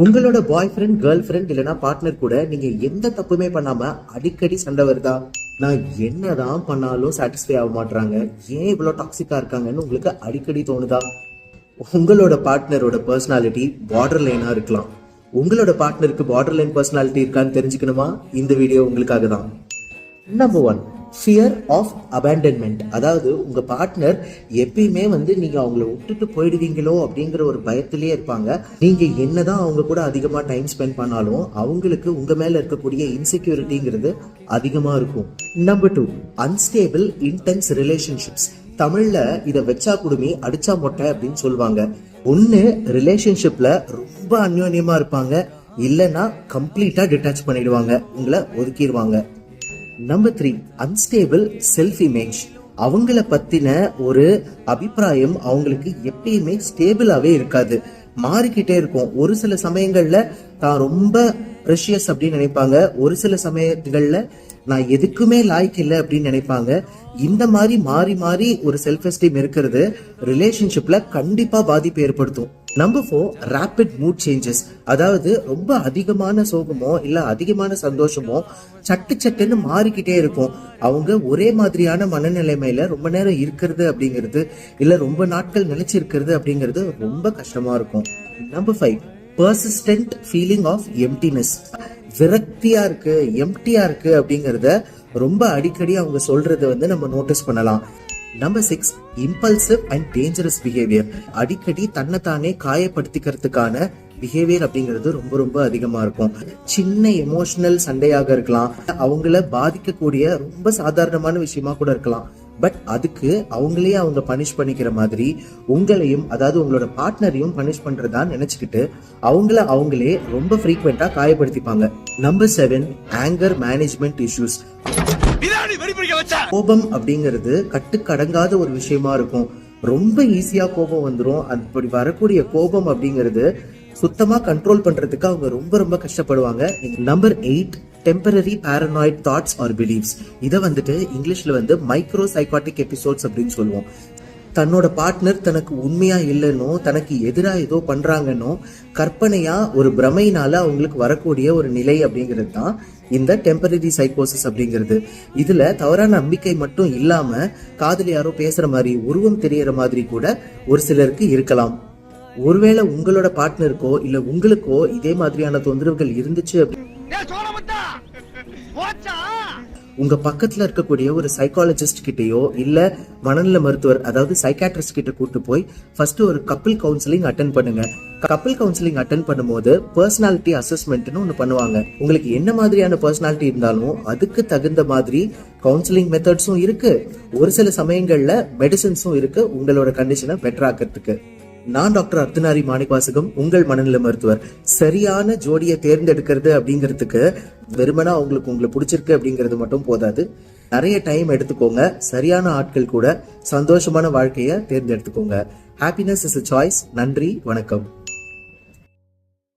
உங்களோட பாய் friend girl friend இல்லைன்னா பார்ட்னர் கூட நீங்க எந்த தப்புமே பண்ணாம அடிக்கடி சண்டை வருதா? நான் என்னதான் பண்ணாலும் சாட்டிஸ்ஃபை ஆக மாட்றாங்க. ஏன் இவ்வளோ டாக்ஸிக்கா இருக்காங்கன்னு உங்களுக்கு அடிக்கடி தோணுதா? உங்களோட பார்ட்னரோட பர்சனாலிட்டி பார்டர் லைனா இருக்கலாம். உங்களோட பார்ட்னருக்கு பார்டர் லைன் பர்சனாலிட்டி இருக்கான்னு தெரிஞ்சுக்கணுமா? இந்த வீடியோ உங்களுக்காக தான் number one fear of abandonment அதாவது உங்கள் பார்ட்னர் எப்பயுமே வந்து நீங்கள் அவங்கள விட்டுட்டு போயிடுவீங்களோ அப்படிங்கிற ஒரு பயத்திலேயே இருப்பாங்க. நீங்கள் என்ன தான் அவங்க கூட அதிகமாக டைம் ஸ்பெண்ட் பண்ணாலும் அவங்களுக்கு உங்கள் மேலே இருக்கக்கூடிய இன்செக்யூரிட்டிங்கிறது அதிகமாக இருக்கும். Number two unstable intense relationships தமிழில் இதை வச்சா குடுமி அடிச்சா மொட்டை அப்படின்னு சொல்லுவாங்க. ஒன்று ரிலேஷன்ஷிப்பில் ரொம்ப அந்யோன்யமாக இருப்பாங்க. இல்லைன்னா கம்ப்ளீட்டாக டிட்டாச் பண்ணிடுவாங்க. உங்களை ஒதுக்கிடுவாங்க. Number three unstable self image அவங்கள பத்தின ஒரு அபிப்பிராயம் அவங்களுக்கு எப்பயுமே ஸ்டேபிளாவே இருக்காது. மாறிக்கிட்டே இருக்கும். ஒரு சில சமயங்கள்ல தான் ரொம்ப ப்ரெஷியஸ் அப்படின்னு நினைப்பாங்க. ஒரு சில சமயங்கள்ல நான் எதுக்குமே லாய்க்கு இல்லை அப்படின்னு நினைப்பாங்க. இந்த மாதிரி மாறி மாறி ஒரு செல்ஃப் எஸ்டீம் இருக்கிறது ரிலேஷன்ஷிப்ல கண்டிப்பா பாதிப்பு ஏற்படுத்தும். Number four rapid mood changes அதாவது ரொம்ப அதிகமான சோகமோ இல்லை அதிகமான சந்தோஷமோ சட்டு சட்டுன்னு மாறிக்கிட்டே இருக்கும். அவங்க ஒரே மாதிரியான மனநிலைமையில ரொம்ப நேரம் இருக்கிறது அப்படிங்கிறது இல்லை ரொம்ப நாட்கள் நிலைச்சிருக்கிறது அப்படிங்கிறது ரொம்ப கஷ்டமா இருக்கும். Number five persistent feeling of emptiness விரக்தியா இருக்கு எம்டியா இருக்கு அப்படிங்கிறத ரொம்ப அடிக்கடி அவங்க சொல்கிறத வந்து நம்ம நோட்டீஸ் பண்ணலாம். Number six impulsive and dangerous behaviour அடிக்கடி தன்னைத்தானே காயப்படுத்திக்கிறதுக்கான பிஹேவியர் அப்படிங்கிறது ரொம்ப ரொம்ப அதிகமாக இருக்கும். சின்ன எமோஷனல் சண்டையாக இருக்கலாம். அவங்கள பாதிக்கக்கூடிய ரொம்ப சாதாரணமான விஷயமா கூட இருக்கலாம். பட் அதுக்கு அவங்களே அவங்க பனிஷ் பண்ணிக்கிற மாதிரி உங்களையும் அதாவது உங்களோட பார்ட்னரையும் பனிஷ் பண்றதா நினைச்சுக்கிட்டு அவங்கள அவங்களே ரொம்ப ஃப்ரீக்வெண்டா காயப்படுத்திப்பாங்க. Number seven anger management issues கோபம் அப்படிங்கிறது கட்டுக்கடங்காத ஒரு விஷயமா இருக்கும். ரொம்ப ஈஸியா கோபம் வந்துரும். அப்படி வரக்கூடிய கோபம் அப்படிங்கிறது சுத்தமா கண்ட்ரோல் பண்றதுக்கு அவங்க ரொம்ப ரொம்ப கஷ்டப்படுவாங்க. Number eight temporary paranoid thoughts or beliefs இதை வந்துட்டு இங்கிலீஷில் வந்து மைக்ரோ சைக்காட்டிக் எபிசோட்ஸ் அப்படின்னு சொல்லுவோம். தன்னோட பார்ட்னர் தனக்கு உண்மையாக இல்லைன்னோ தனக்கு எதிராக ஏதோ பண்ணுறாங்கன்னோ கற்பனையாக ஒரு பிரமையினால் அவங்களுக்கு வரக்கூடிய ஒரு நிலை அப்படிங்கிறது தான் இந்த டெம்பரரி சைக்கோசிஸ் அப்படிங்கிறது. இதில் தவறான நம்பிக்கை மட்டும் இல்லாமல் காதில் யாரோ பேசுகிற மாதிரி உருவம் தெரியற மாதிரி கூட ஒரு சிலருக்கு இருக்கலாம். ஒருவேளை உங்களோட பார்ட்னருக்கோ இல்லை உங்களுக்கோ இதே மாதிரியான தொந்தரவுகள் இருந்துச்சு அப்படி உங்க பக்கத்துல இருக்கக்கூடிய ஒரு சைக்காலஜிஸ்ட் கிட்டயோ இல்ல மனநல மருத்துவர் அதாவது சைக்காட்ரிஸ்ட் கிட்ட கூட்டு போய் ஃபர்ஸ்ட் ஒரு கப்பிள் கவுன்சிலிங் அட்டன் பண்ணுங்க. கப்பிள் கவுன்சிலிங் அட்டன் பண்ணும்போது பர்சனாலிட்டி அசஸ்மெண்ட்னு ஒன்று பண்ணுவாங்க. உங்களுக்கு என்ன மாதிரியான பர்சனாலிட்டி இருந்தாலும் அதுக்கு தகுந்த மாதிரி கவுன்சிலிங் மெத்தட்ஸும் இருக்கு. ஒரு சில சமயங்கள்ல மெடிசன்ஸும் இருக்கு. உங்களோட கண்டிஷனை பெட்டர் ஆக்கிறதுக்கு. நான் டாக்டர் அர்த்தநாரி மாணிக்வாசகம் உங்கள் மனநல மருத்துவர். சரியான ஜோடியை தேர்ந்தெடுக்கிறது அப்படிங்கிறதுக்கு வெறுமனா உங்களுக்கு உங்களை பிடிச்சிருக்கு அப்படிங்கிறது மட்டும் போதாது. நிறைய டைம் எடுத்துக்கோங்க. சரியான ஆட்கள் கூட சந்தோஷமான வாழ்க்கையை தேர்ந்தெடுத்துக்கோங்க. ஹாப்பினஸ் இஸ் அ சாய்ஸ் நன்றி வணக்கம்.